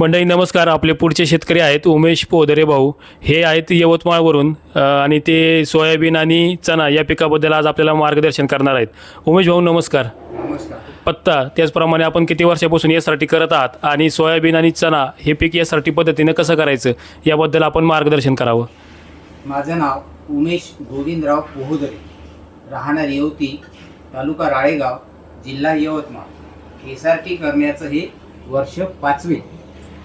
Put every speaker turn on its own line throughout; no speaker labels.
मंडळी नमस्कार. आपले पुढचे शेतकरी आहेत उमेश पोदरे भाऊ. हे आहेत यवतमाळवरून आणि ते सोयाबीन आणि चणा या पिकाबद्दल आज आपल्याला मार्गदर्शन करणार आहेत. उमेश भाऊ नमस्कार.
नमस्कार.
पत्ता त्याचप्रमाणे आपण किती वर्षापासून यासाठी करत आहात आणि सोयाबीन आणि चणा हे पीक यासाठी पद्धतीनं कसं करायचं याबद्दल आपण मार्गदर्शन करावं.
माझं नाव उमेश गोविंदराव पोहोदरे. राहणार येवती तालुका राळेगाव जिल्हा यवतमाळ. एस आर टी करण्याचं हे वर्ष पाचवे.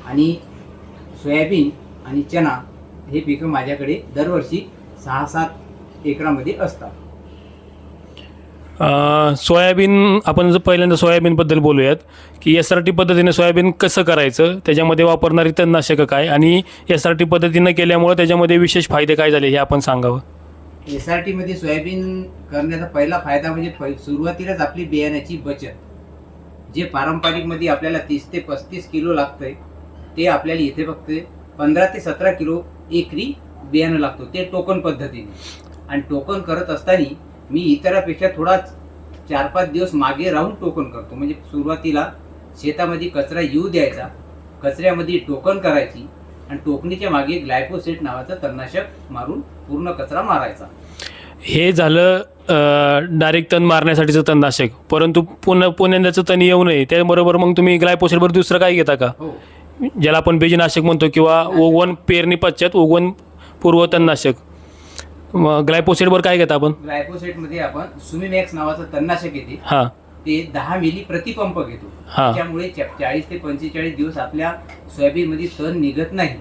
आणि सोयाबीन आणि चना हे पिकं माझ्याकडे दरवर्षी सहा सात एकरामध्ये असतात.
अ, सोयाबीन आपण जर पहिल्यांदा सोयाबीनबद्दल बोलूयात की एस आर टी पद्धतीने सोयाबीन कसं करायचं त्याच्यामध्ये वापरणारी तणनाशकं काय आणि एस आर टी पद्धतीनं केल्यामुळं त्याच्यामध्ये विशेष फायदे काय झाले हे आपण सांगावं?
एस आर टीमध्ये सोयाबीन करण्याचा पहिला फायदा म्हणजे पहि- सुरुवातीलाच आपली बियाण्याची बचत जे पारंपरिकमध्ये आपल्याला तीस ते पस्तीस किलो लागतंय ते आपल्याला इथे फक्त पंधरा ते सतरा किलो एकरी बियाणं लागतो. ते टोकन पद्धतीने. आणि टोकन करत असताना मी इतरापेक्षा थोडा चार पाच दिवस मागे राहून टोकन करतो. म्हणजे सुरुवातीला शेतामध्ये कचरा येऊ द्यायचा कचऱ्यामध्ये टोकन करायची आणि टोकणीच्या मागे ग्लायफोसेट नावाचं तणनाशक मारून पूर्ण कचरा मारायचा.
हे झालं डायरेक्ट तण मारण्यासाठीचं तणनाशक. परंतु पुन्हा पुण्यांदाचं तण येऊ नये त्याबरोबर मग तुम्ही ग्लायपोसेटवर दुसरं काय घेता का?
हो.
ज्याला आपण बीजनाशक म्हणतो किंवा ओगवन पेरणी पश्चात ओगवन पूर्व तणनाशक ग्लायपोसेटवर काय घेता आपण?
ग्लायफोसेटमध्ये आपण सुमिमॅक्स नावाचं तणनाशक येते
हां.
ते दहा मिली प्रतिपंप घेतो.
हा.
त्यामुळे चाळीस ते पंचेचाळीस दिवस आपल्या सोयाबीनमध्ये तण निघत नाही.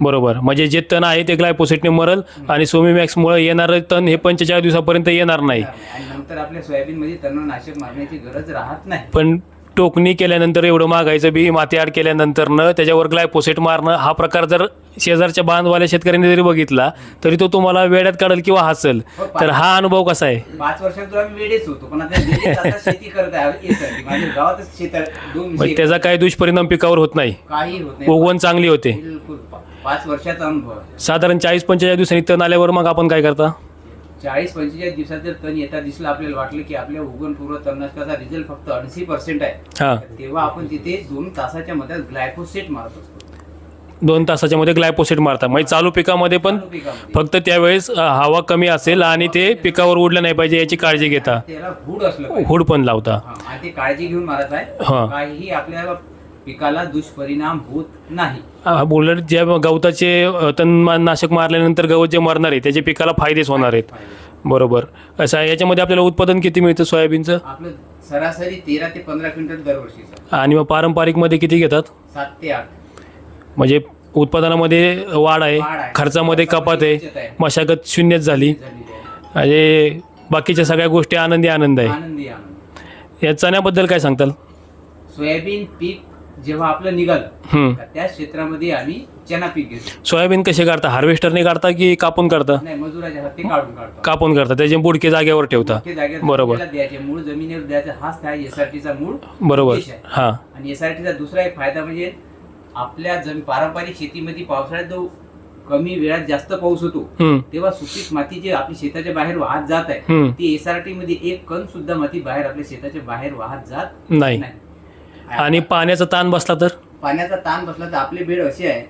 बरोबर. म्हणजे जे तण आहे ते ग्लायपोसेटने मरल आणि सोमीमॅक्समुळे येणारं तण हे पंचेचाळीस दिवसापर्यंत येणार नाही.
आणि नंतर आपल्या सोयाबीनमध्ये तणनाशक मारण्याची गरज राहत नाही.
पण टोकणी केल्यानंतर एवढं मागायचं बी माती आड केल्यानंतरनं त्याच्यावर ग्लायपोसेट मारणं हा प्रकार जर शेजारच्या बांधवाल्या शेतकऱ्यांनी जरी बघितला तरी तो तुम्हाला वेड्यात काढेल किंवा हसेल. तर हा अनुभव कसा आहे?
पाच वर्षात तर आम्ही वेळेच होतो पण आता वेळेत आता शेती करत आहे यासाठी. माझ्या गावातच शेत दोन
मग त्याचा काही दुष्परिणाम पिकावर होत नाही.
काही होत नाही.
उगवण चांगली होते.
बिलकुल पाच वर्षाचा अनुभव आहे.
साधारण चाळीस पंचेचाळीस दिवसांनी तण आल्यावर मग आपण काय करता?
चाळीस पंचेचाळीस दिवसात जर तण येता दिसलं आपल्याला वाटलं की आपल्या उगवण पूर्व तणनाशकाचा रिझल्ट फक्त ऐंशी पर्सेंट आहे.
हां.
तेव्हा आपण तिथे दोन तासाच्या मध्ये ग्लायफोसेट मारत असतो.
दोन तासाच्या मध्ये ग्लायपोसेट मारता. म्हणजे चालू पिकामध्ये पण. फक्त त्यावेळेस हवा कमी असेल आणि ते पिकावर उडलं नाही पाहिजे याची काळजी घेता.
हुड
पण लावता.
काळजी घेऊन मारत. आहे. काहीही आपल्या पिकाला दुष्परिणाम होत नाही.
हा, उलट ज्या गवताचे तणनाशक मारल्यानंतर गवत जे मरणार आहे त्याच्या पिकाला फायदेच होणार आहेत. बरोबर. असं आहे याच्यामध्ये आपल्याला उत्पादन किती मिळतं सोयाबीनचं?
आपलं सरासरी तेरा ते पंधरा क्विंटल दरवर्षीचं.
आणि मग पारंपरिकमध्ये किती घेतात?
सात ते आठ.
म्हणजे उत्पादनामध्ये वाढ आहे
वाढ आहे.
खर्चामध्ये कपात आहे. मशागत शून्यच झाली.
झालेली आहे.
म्हणजे बाकीच्या सगळ्या गोष्टी आनंदी आनंद आहे.
आनंदी आनंद.
या चण्याबद्दल काय सांगताल?
सोयाबीन पीक जेव्हा आपलं निघालं. का त्या क्षेत्रामध्ये आम्ही चना पीक घेतो
सोयाबीन कसे काढता हार्वेस्टरने काढता की कापून काढता
नाही मजुराच्या हाती काढून काढतो.
कापून काढता त्याचे बुडके जागेवर ठेवता.
ते
बरोबर.
द्यायचे. मूळ जमिनीवर द्यायचा. हाच त्या एसआरटीचा मूळ
बरोबर.
उद्देश आहे.
हां.
आणि एसआरटीचा दुसरा एक फायदा म्हणजे आपल्या जमी पारंपरिक शेतीमध्ये पावसाळ्यात जो कमी वेळात जास्त पाऊस होतो
हम्म,
तेव्हा सुपीक माती जी आपली शेताच्या बाहेर वाहत जात आहे
हम्म.
ती एसआरटी मध्ये एक कण सुद्धा माती बाहेर आपल्या शेताच्या बाहेर वाहत जात
नाही.
नाही.
आणि पाण्याचा ताण बसला तर?
पाण्याचा ताण बसला तर आपले बेड असे आहे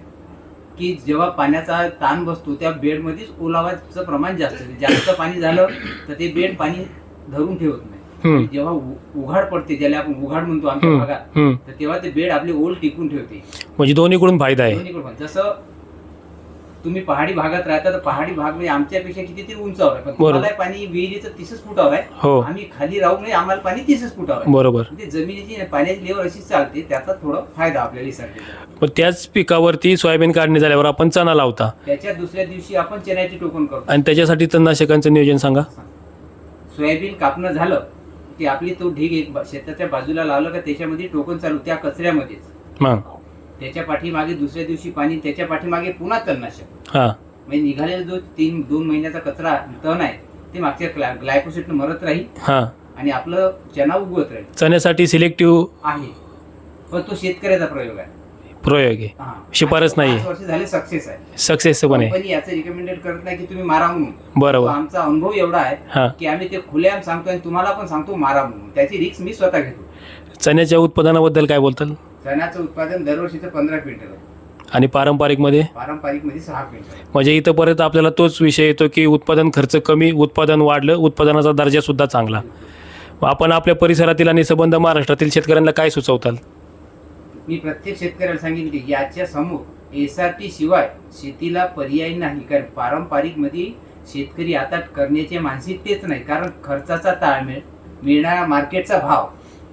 की जेव्हा पाण्याचा ताण बसतो त्या बेडमध्येच ओलावाचं प्रमाण जास्त आहे. जास्त पाणी झालं तर ते बेड पाणी धरून ठेवत नाही.
हम्म,
जेव्हा उ- उघाड पडते ज्याला आपण उघाड म्हणतो आमच्या
हम्म,
भागात
हम्म.
तर तेव्हा ते बेड आपली ओल टिकून ठेवते.
म्हणजे दोन्हीकडून फायदा आहे.
दोन्हीकडे पण. जसं तुम्ही पहाडी भागात राहता तर पहाडी भाग म्हणजे आमच्यापेक्षा कितीतरी उंचावर आहे. पण. तुम्हाला पाणी विहिरीचं तीसच फुटावर आहे.
हो.
आम्ही खाली राहू नये आम्हाला पाणी तीसच फुटावर आहे.
बरोबर.
म्हणजे जमिनीची पाण्याची लेवल अशीच चालते त्याचा थोडा फायदा आपल्याला
मग त्याच पिकावरती सोयाबीन काढणी झाल्यावर आपण चणा लावता?
त्याच्या दुसऱ्या दिवशी आपण चण्याची टोकन करतो.
आणि त्याच्यासाठी तणनाशकांचं नियोजन सांगा.
सोयाबीन कापणं झालं की आपली तो ढीग एक शेताच्या बाजूला लावलं का त्याच्यामध्ये टोकन चालू त्या कचऱ्यामध्येच. त्याच्या पाठीमागे दुसऱ्या दिवशी पाणी त्याच्या पाठीमागे पुन्हा तणनाशक.
हां.
म्हणजे निघालेला जो तीन दोन महिन्याचा कचरा तण आहे ते मागच्या ग्ला ग्लायकोसिटनं मरत राहील.
हां.
आणि आपलं चना उगवत राहील.
चण्यासाठी सिलेक्टिव्ह
आहे. पण तो शेतकऱ्याचा प्रयोग आहे.
प्रयोग आहे.
हा.
शिफारस नाहीये.
वर्ष झाले सक्सेस आहे.
सक्सेस पण आहे.
याचं रिकमेंडेड करत नाही की तुम्ही मारा म्हणून.
बरोबर.
आमचा अनुभव एवढा आहे की आम्ही ते खुलेआम सांगतो आणि तुम्हाला पण सांगतो मारा म्हणून. त्याची रिक्स मी स्वतः घेतो.
चण्याच्या उत्पादनाबद्दल काय बोलताल?
चण्याचं उत्पादन दरवर्षीचं पंधरा क्विंटल आहे.
आणि पारंपरिकमध्ये?
पारंपरिकमध्ये सहा क्विंटल आहे.
म्हणजे इथं परत आपल्याला तोच विषय येतो की उत्पादन खर्च कमी उत्पादन वाढलं उत्पादनाचा दर्जासुद्धा चांगला. मग आपण आपल्या परिसरातील आणि संबंध महाराष्ट्रातील शेतकऱ्यांना काय सुचवताल?
मी प्रत्येक शेतकऱ्याला सांगेन की याच्या समोर एस आर टी शिवाय शेतीला पर्याय नाही. कारण पारंपरिकमध्ये शेतकरी आता करण्याचे मानसिकतेच नाही. कारण खर्चाचा ताळमेळ मिळणारा मार्केटचा भाव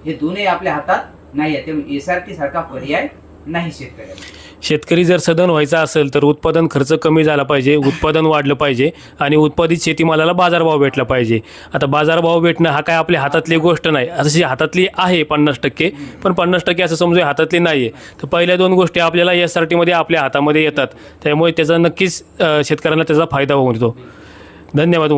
हे दोन्ही आपल्या हातात नाही आहे. ते एस आर टी सारखा पर्याय नाही शेतकऱ्याला
शेतकरी जर सदन व्हायचा असेल तर उत्पादन खर्च कमी झाला पाहिजे उत्पादन वाढलं पाहिजे आणि उत्पादित शेतीमालाला बाजारभाव भेटला पाहिजे. आता बाजारभाव भेटणं हा काय आपल्या हातातली गोष्ट नाही. अशी हातातली आहे पन्नास टक्के पण पन्नास टक्के असं समजू हातातली नाही आहे तर पहिल्या दोन गोष्टी आपल्याला एस आर टीमध्ये आपल्या हातामध्ये येतात. त्यामुळे त्याचा नक्कीच अ, शेतकऱ्यांना त्याचा फायदा होऊन येतो. धन्यवाद.